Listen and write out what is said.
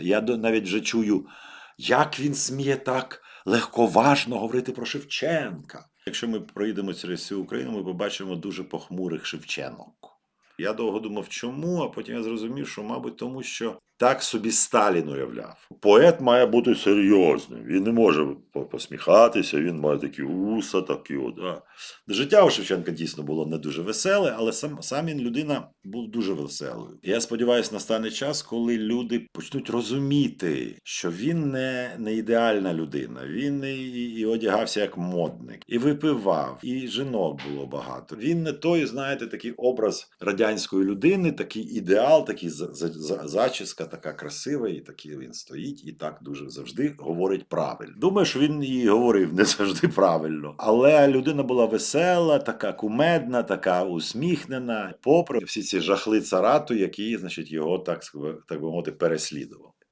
Я навіть вже чую, як він сміє так легковажно говорити про Шевченка. Якщо ми проїдемо через всю Україну, ми побачимо дуже похмурих Шевченок. Я довго думав, чому, а потім я зрозумів, що, мабуть, тому що так собі Сталін уявляв. Поет має бути серйозним. Він не може посміхатися, він має такі уса, такі. Да. Життя у Шевченка дійсно було не дуже веселе, але сам, сам він людина був дуже веселою. Я сподіваюся, настане час, коли люди почнуть розуміти, що він не, не ідеальна людина. Він і, і одягався як модник, і випивав, і жінок було багато. Він не той, знаєте, такий образ радянської людини, такий ідеал, такий за- за- за- зачіска, така красива, і такий він стоїть і так дуже завжди говорить правильно. Думаю, що він і говорив не завжди правильно, але людина була весела, така кумедна, така усміхнена, попри всі ці жахли царату, які, значить, його так, так би мовити, переслідували.